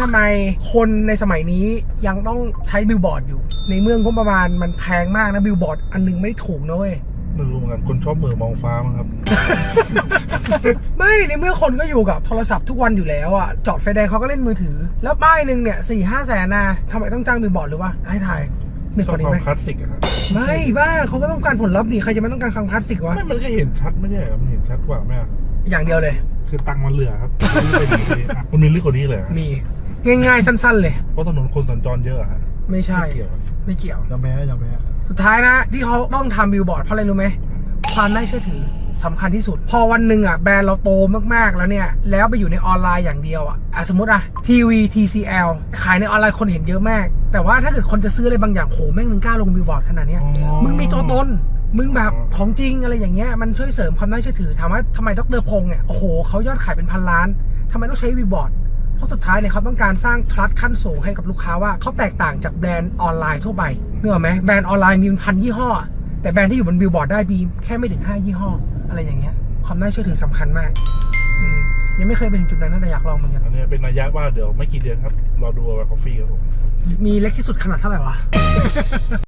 ทำไมคนในสมัยนี้ยังต้องใช้บิลบอร์ดอยู่ ในเมืองก็ประมาณมันแพงมากนะบิลบอร์ดอันหนึงไม่ได้ถูกนะเว้ยไม่รู้เหมือนกันคนชอบเหมือมองฟ้ามั้งครับ ไม่ในเมื่อคนก็อยู่กับโทรศัพท์ทุกวันอยู่แล้วอะจอดไฟแดงเขาก็เล่นมือถือ แล้วป้ายหนึ่งเนี่ยสี่ห้าแสนนะทำไมต้องจ้างบิลบอร์ดหรือว่าให้ถ่ายมีชคอบนนี้ควาไหมมคลาสสิกอะครับไม่บ้าเขาก็ต้องการผลลัพธ์ดิใครจะไม่ต้องการความคลาสสิกวะไม่มันก็เห็นชัดไม่ใช่เหรอมันเห็นชัดกว่าไหมอะอย่างเดียวเลย คือตังค์มันเหลือครับไม่เป็นอย่างนี้อะมันมีลึกกว่านี้เลยเหรอมี ง่ายๆ สั้น ๆ เลย เพราะถนนคนสัญจรเยอะอะฮะไม่ใช่ไม่เกี่ยวอะไม่เกี่ยวยอมแพ้ยอมแพ้สุดท้ายนะ ที่เขาต้องทำบิลบอร์ดเพราะอะไรรู้ไหม ความน่าเชื่อถือสำคัญที่สุด พอวันหนึ่งอะแบรนด์เราโตมากๆแล้วเนี่ย แล้วไปอยู่ในออนไลน์อย่างเดียวอะอะสมมติอะทีวี TCL ขายในออนไลน์คนเห็นเยอะมาก แต่ว่าถ้าเกิดคนจะซื้ออะไรบางอย่างโหแม่งมึงกล้าลงบิลบอร์ดขนาดเนี้ย มึงมีตัวตน มึงแบบของจริงอะไรอย่างเงี้ย มันช่วยเสริมความน่าเชื่อถือ ถามว่าทำไมดรพงษ์เนี่ย โอ้โห เขายอดขายเป็นพันล้าน ทำไมต้องใช้วีบอร์ด เพราะสุดท้ายเนี่ยเขาต้องการสร้างทรัสขั้นสูงให้กับลูกค้าว่าเขาแตกต่างจากแบรนด์ออนไลน์ทั่วไปเนื้ออกไหมแบรนด์ออนไลน์มีเป็นพันยี่ห้อ แต่แบรนด์ที่อยู่บนบิลบอร์ดได้มีแค่ไม่ถึงห้ายี่ห้อ อะไรอย่างเงี้ย ความน่าเชื่อถือสำคัญมากอืมยังไม่เคยไปถึงจุดนั้นนะแต่อยากลองเหมือนกัน อันนี้เป็นนัยยะว่าเดี๋ยวไม่กี่เดือนครับ รอดูเอาไว้คอฟฟี่ครับผม มีเล็กที่สุดขนาดเท่าไหร่วะ